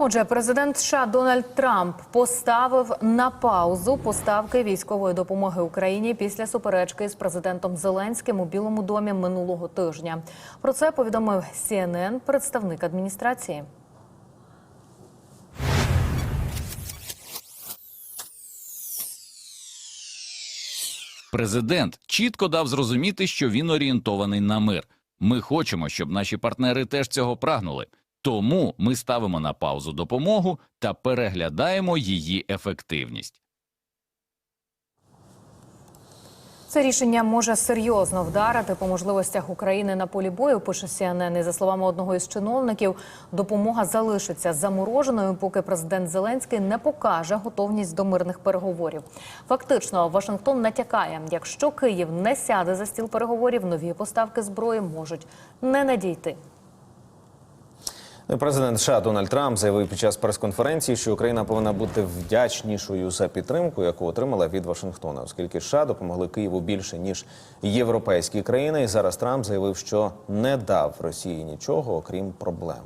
Отже, президент США Дональд Трамп поставив на паузу поставки військової допомоги Україні після суперечки з президентом Зеленським у Білому домі минулого тижня. Про це повідомив CNN представник адміністрації. Президент чітко дав зрозуміти, що він орієнтований на мир. Ми хочемо, щоб наші партнери теж цього прагнули. Тому ми ставимо на паузу допомогу та переглядаємо її ефективність. Це рішення може серйозно вдарити по можливостях України на полі бою. Пише CNN. І за словами одного із чиновників, допомога залишиться замороженою, поки президент Зеленський не покаже готовність до мирних переговорів. Фактично, Вашингтон натякає, якщо Київ не сяде за стіл переговорів, нові поставки зброї можуть не надійти. Ну, Президент США Дональд Трамп заявив під час прес-конференції, що Україна повинна бути вдячнішою за підтримку, яку отримала від Вашингтона, оскільки США допомогли Києву більше ніж європейські країни. І зараз Трамп заявив, що не дав Росії нічого, окрім проблем.